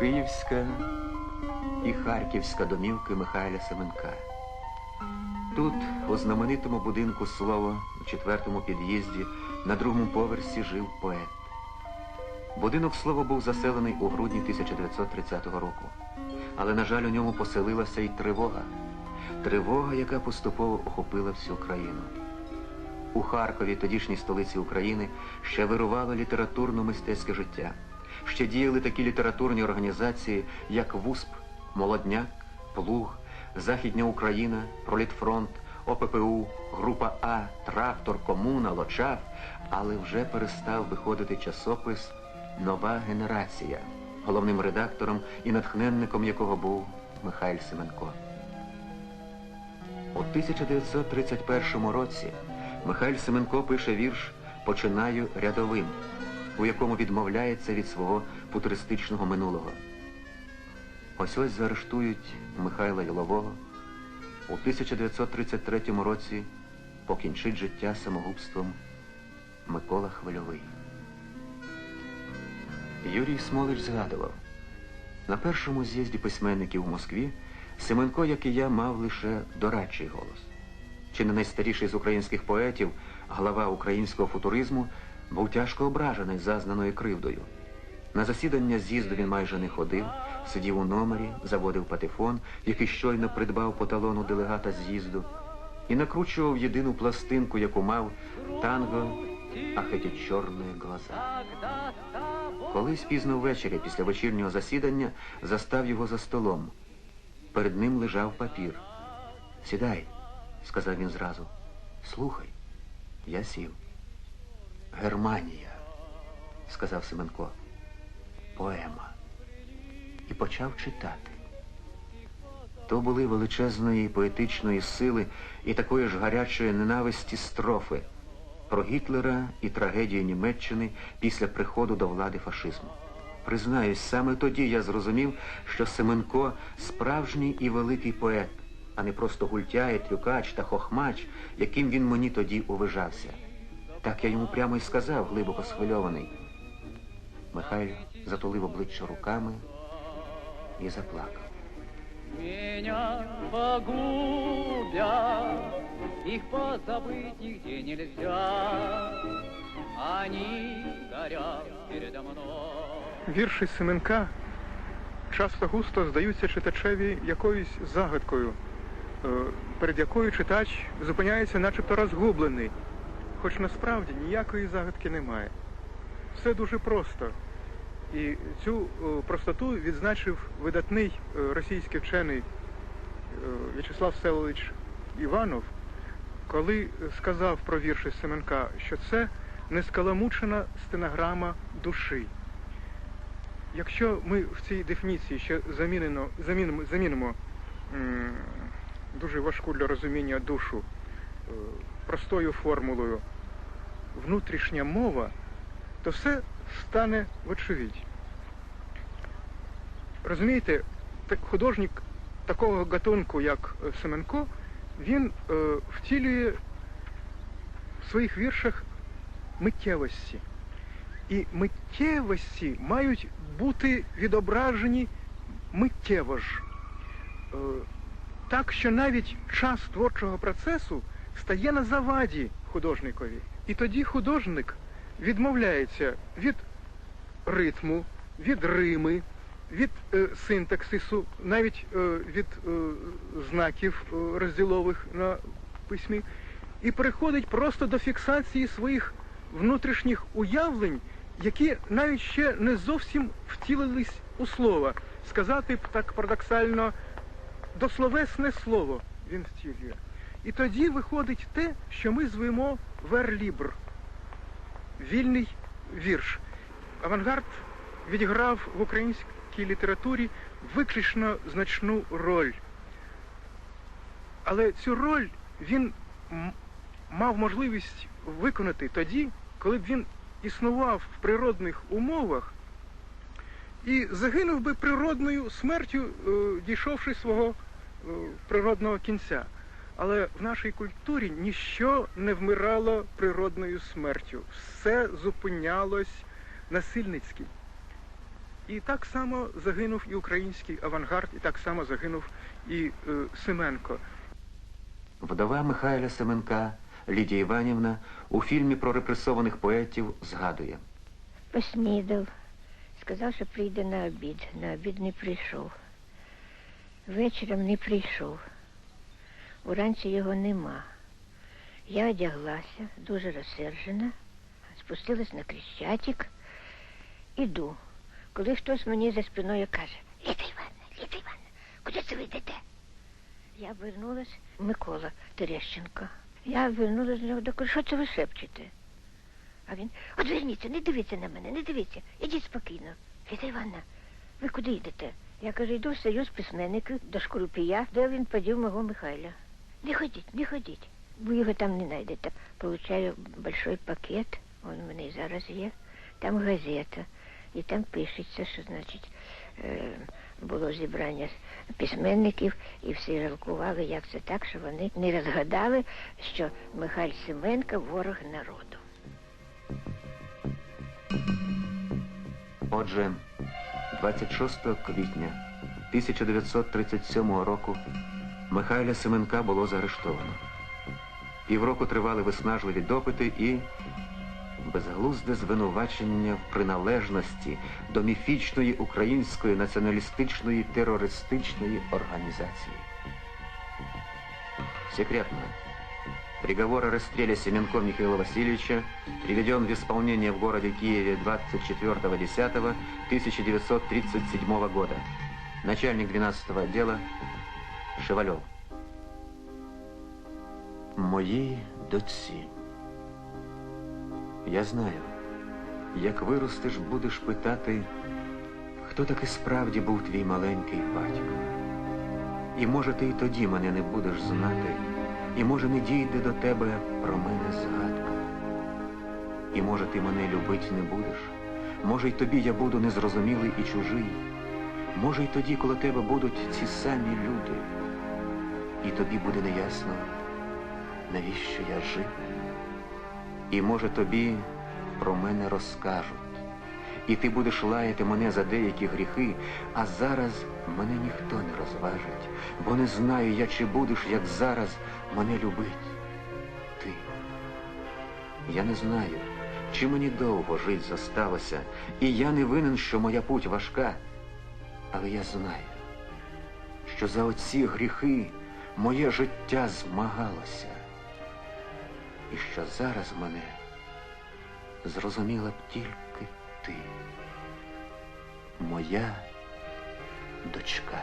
Київська і Харківська домівки Михайля Семенка. Тут, у знаменитому будинку Слово, у четвертому під'їзді, на другому поверсі жив поет. Будинок Слово був заселений у грудні 1930 року. Але, на жаль, у ньому поселилася й тривога. Тривога, яка поступово охопила всю країну. У Харкові, тодішній столиці України, ще вирувало літературно-мистецьке життя. Ще діяли такі літературні організації, як ВУСП, Молодняк, Плуг, Західня Україна, Пролітфронт, ОППУ, Група А, Трактор, Комуна, Лочав, але вже перестав виходити часопис Нова генерація, головним редактором і натхненником якого був Михайль Семенко. У 1931 році Михайль Семенко пише вірш Починаю рядовим, у якому відмовляється від свого футуристичного минулого. Ось ось заарештують Михайла Ялового. У 1933 році покінчить життя самогубством Микола Хвильовий. Юрій Смолич згадував, на першому з'їзді письменників в Москві Семенко, як і я, мав лише дорадчий голос. Чи не найстаріший з українських поетів, глава українського футуризму, був тяжко ображений зазнаною кривдою. На засідання з'їзду він майже не ходив, сидів у номері, заводив патефон, який щойно придбав по талону делегата з'їзду, і накручував єдину пластинку, яку мав танго «Ах, эти чорні глаза. Колись пізно ввечері, після вечірнього засідання, застав його за столом. Перед ним лежав папір. Сідай, сказав він зразу. Слухай, я сів. Германія, сказав Семенко. Поема. І почав читати. То були величезної поетичної сили і такої ж гарячої ненависті строфи про Гітлера і трагедію Німеччини після приходу до влади фашизму. Признаюсь, саме тоді я зрозумів, що Семенко справжній і великий поет, а не просто гультяй, трюкач та хохмач, яким він мені тоді увижався. Так я йому прямо й сказав, глибоко схвильований. Михайло затулив обличчя руками і заплакав. Меня погубят, их позабыть нигде нельзя. Они горят передо мной. Вірші Семенка часто густо здаються читачеві якоюсь загадкою, перед якою читач зупиняється начебто розгублений, хоч насправді ніякої загадки немає. Все дуже просто. І цю е, простоту відзначив видатний е, російський вчений е, В'ячеслав Селович Іванов, коли сказав про вірші Семенка, що це нескаламучена стенограма душі. Якщо ми в цій дефініції ще замінимо, замінимо м, дуже важку для розуміння душу е, простою формулою внутрішня мова, то все стане вочевидь. Розумієте, художник такого гатунку, як е, Семенко, він е, втілює в своїх віршах миттєвості. І миттєвості мають бути відображені миттєво ж. Е, так, що навіть час творчого процесу стає на заваді художникові. І тоді художник відмовляється від ритму, від рими, від е, синтаксису, навіть е, від е, знаків е, розділових на письмі, і переходить просто до фіксації своїх внутрішніх уявлень, які навіть ще не зовсім втілились у слово. Сказати б так парадоксально, дословесне слово він втілює. І тоді виходить те, що ми звемо верлібр, вільний вірш. Авангард відіграв в українській літературі виключно значну роль. Але цю роль він мав можливість виконати тоді, коли б він існував в природних умовах і загинув би природною смертю, е, дійшовши свого природного кінця. Але в нашій культурі ніщо не вмирало природною смертю. Все зупинялось насильницький. І так само загинув і український авангард, і так само загинув і е, Семенко. Вдова Михайля Семенка Лідія Іванівна у фільмі про репресованих поетів згадує. Поснідав, сказав, що прийде на обід. На обід не прийшов. Вечором не прийшов. Уранці його нема. Я одяглася, дуже розсержена, спустилась на крещатик, іду. Коли хтось мені за спиною каже, Ліда Івановна, Ліда Івановна, куди це ви йдете? Я обернулась, Микола Терещенко. Я обернулась до нього, кажу, що це ви шепчете? А він, одверніться, не дивіться на мене, не дивіться, ідіть спокійно. Ліда Івановна, ви куди йдете? Я кажу, йду в союз письменників до Шкурупія, де він подів мого Михайля. Не ходіть, не ходіть. Ви його там не знайдете. Получаю большой пакет, он у мене і зараз є. Там газета. І там пишеться, що значить е, було зібрання письменників, і всі жалкували, як це так, що вони не розгадали, що Михайль Семенко ворог народу. Отже, 26 квітня 1937 року Михайля Семенка було заарештовано. Півроку тривали виснажливі допити і безглузде звинувачення в приналежності до міфічної української націоналістичної терористичної організації. Секретно. Приговор о расстреле Семенко Михаила Васильевича приведен в исполнение в городе Киеве 24.10.1937 года. Начальник 12 отдела Шевалев. Моїй дочці. Я знаю, як виростеш, будеш питати, хто таки справді був твій маленький батько. І може ти й тоді мене не будеш знати, І може не дійде до тебе про мене згадка. І може ти мене любить не будеш, може й тобі я буду незрозумілий і чужий, може й тоді, коли тебе будуть ці самі люди, і тобі буде неясно, навіщо я жив. І може тобі про мене розкажуть. І ти будеш лаяти мене за деякі гріхи, а зараз мене ніхто не розважить, бо не знаю я, чи будеш, як зараз, мене любить. Ти. Я не знаю, чи мені довго жить зосталося, і я не винен, що моя путь важка. Але я знаю, що за оці гріхи моє життя змагалося. І що зараз мене зрозуміла б тільки ти, моя дочка.